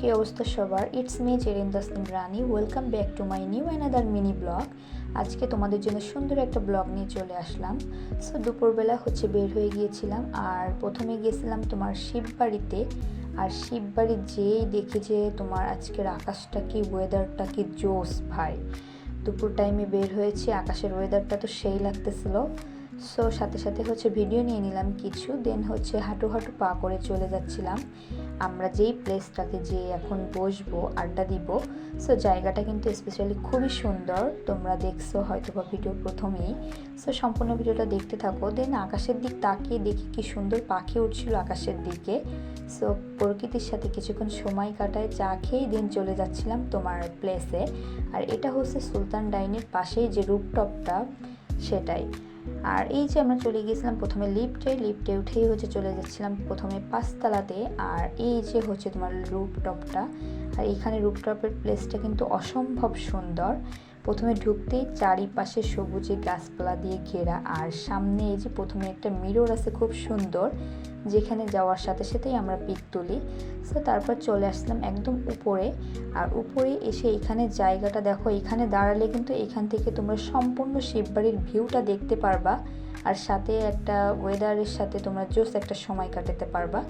কি অবস্থা সবার? It's me Tasnim Rani welcome back to my new another mini blog আজকে তোমাদের জন্য সুন্দর একটা ব্লগ নিয়ে চলে আসলাম। সো দুপুরবেলা হচ্ছে বের হয়ে গিয়েছিলাম আর প্রথমে গিয়েছিলাম তোমার শিববাড়িতে আর শিব শিববাড়ি যেই দেখি যে তোমার আজকের আকাশটা কি ওয়েদারটা কি জোস ভাই। দুপুর টাইমে বের হয়েছি, আকাশের ওয়েদারটা তো সেই লাগতেছিল। সো সাথে সাথে হচ্ছে ভিডিও নিয়ে নিলাম কিছু দেন হচ্ছে হাঁটু হাঁটু পা করে চলে যাচ্ছিলাম। আমরা যেই প্লেসটাতে যে এখন বসবো, আড্ডা দিব সো জায়গাটা কিন্তু স্পেশালি খুবই সুন্দর, তোমরা দেখছ হয়তো বা ভিডিও প্রথমেই। সো সম্পূর্ণ ভিডিওটা দেখতে থাকো দেন আকাশের দিক তাকিয়ে দেখি কি সুন্দর পাখি উঠছিল আকাশের দিকে। সো প্রকৃতির সাথে কিছুক্ষণ সময় কাটায়, চা খেয়েই দিন চলে যাচ্ছিলাম তোমার প্লেসে আর এটা হচ্ছে সুলতান ডাইনের পাশেই যে রূপটপটা সেটাই। আর এই যে আমরা চলে গিয়েছিলাম প্রথমে লিফটে লিফটে উঠেই হচ্ছে চলে যাচ্ছিলাম প্রথমে পাঁচতলাতে। আর এই যে হচ্ছে তোমার রুপটপটা আর এখানে রুপটপের প্লেসটা কিন্তু অসম্ভব সুন্দর। প্রথমে ঢুকতেই চারিপাশে সবুজে গাছপালা দিয়ে ঘেরা, আর সামনে এই যে প্রথমে একটা মিরর আছে খুব সুন্দর, যেখানে যাওয়ার সাথে সাথেই আমরা পিক তুলি। সো তারপর চলে আসলাম একদম উপরে, আর উপরে এসে এখানে জায়গাটা দেখো, এখানে দাঁড়ালে কিন্তু এখান থেকে তোমরা সম্পূর্ণ শিববাড়ির ভিউটা দেখতে পারবা, আর সাথে একটা ওয়েদারের সাথে তোমরা জোস একটা সময় কাটাতে পারবা।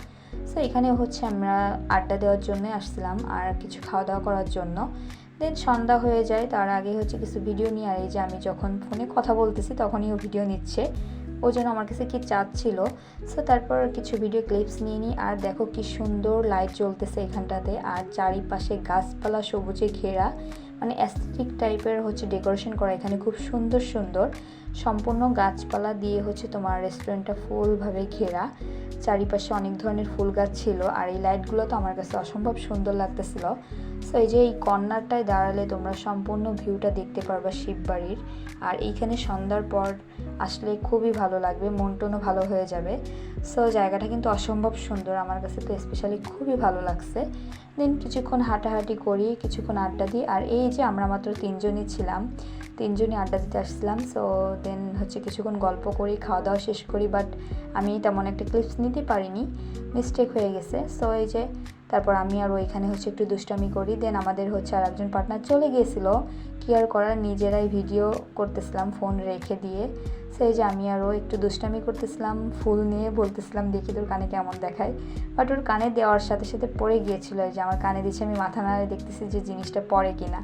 সো এখানে হচ্ছে আমরা আড্ডা দেওয়ার জন্য আসছিলাম, আর কিছু খাওয়া দাওয়া করার জন্য। দেন সন্ধ্যা হয়ে যায়, তার আগে হচ্ছে কিছু ভিডিও নিয়ে, আর এই যে আমি যখন ফোনে কথা বলতেছি তখনই ও ভিডিও নিচ্ছে। ও যেন আমার কাছে কি চাচ্ছিল। সো তারপর কিছু ভিডিও ক্লিপস নিয়ে নিই, আর দেখো কি সুন্দর লাইট জ্বলতেছে এখানটাতে, আর চারিপাশে গাছপালা সবুজে ঘেরা। মানে অ্যাস্থেটিক টাইপের হচ্ছে ডেকোরেশন করা এখানে খুব সুন্দর সুন্দর। সম্পূর্ণ গাছপালা দিয়ে হচ্ছে তোমার রেস্টুরেন্টটা ফুলভাবে ঘেরা। চারিপাশে অনেক ধরনের ফুল গাছ ছিল, আর এই লাইটগুলো তো আমার কাছে অসম্ভব সুন্দর লাগতেছিল। সো এই যে এই কর্নারটায় দাঁড়ালে তোমরা সম্পূর্ণ ভিউটা দেখতে পারবা শিববাড়ির। আর এইখানে সন্ধ্যার পর আসলে খুবই ভালো লাগবে মন টনও ভালো হয়ে যাবে। সো জায়গাটা কিন্তু অসম্ভব সুন্দর আমার কাছে, তো স্পেশালি খুবই ভালো লাগছে। দেন কিছুক্ষণ হাঁটাহাঁটি করি, কিছুক্ষণ আড্ডা দিই। আর এই যে আমরা মাত্র তিনজনই ছিলাম, তিনজনই আড্ডা দিতে আসছিলাম। সো দেন হচ্ছে কিছুক্ষণ গল্প করি, খাওয়া দাওয়া শেষ করি বাট আমি তেমন একটা ক্লিপস নিতে পারিনি মিস্টেক হয়ে গেছে। সো এই যে তারপর আমি আর ওইখানে হচ্ছে একটু দুষ্টামি করি। দেন আমাদের হচ্ছে আর একজন পার্টনার চলে গিয়েছিল। কি আর করার? নিজেরাই ভিডিও করতেছিলাম ফোন রেখে দিয়ে। সেই যে আমি আরও একটু দুষ্টামি করতেছিলাম, ফুল নিয়ে বলতেছিলাম, দেখি তোর কানে কেমন দেখায়। বাট ওর কানে দেওয়ার সাথে সাথে পড়ে গিয়েছিল। যে আমার কানে দিচ্ছে আমি মাথা নাড়ে দেখতেছি যে জিনিসটা পড়ে কিনা।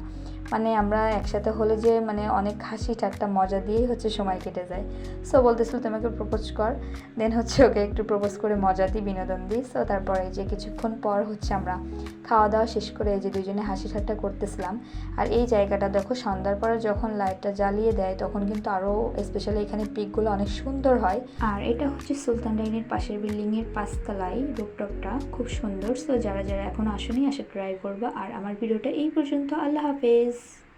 মানে আমরা একসাথে হলে যে মানে অনেক হাসি ঠাট্টা মজা দিয়েই হচ্ছে সময় কেটে যায়। সো বলতেছিল তোমাকে প্রপোজ কর। দেন হচ্ছে ওকে একটু প্রপোজ করে মজা দিই, বিনোদন দিই। সো তারপরে যে কিছুক্ষণ পর হচ্ছে আমরা খাওয়া দাওয়া শেষ করে এই যে দুজনে হাসি ঠাট্টা করতেছিলাম। আর এই জায়গাটা দেখো, সন্ধ্যার পরে যখন লাইটটা জ্বালিয়ে দেয়, তখন কিন্তু আরও স্পেশালি এখানে পিকগুলো অনেক সুন্দর হয়। আর এটা হচ্ছে সুলতান ডাইনের পাশের বিল্ডিংয়ের পাঁচতলায় রুপটপটা খুব সুন্দর। সো যারা যারা এখন আসেনি, আসে ট্রাই করবা। আর আমার ভিডিওটা এই পর্যন্ত। আল্লাহ হাফেজ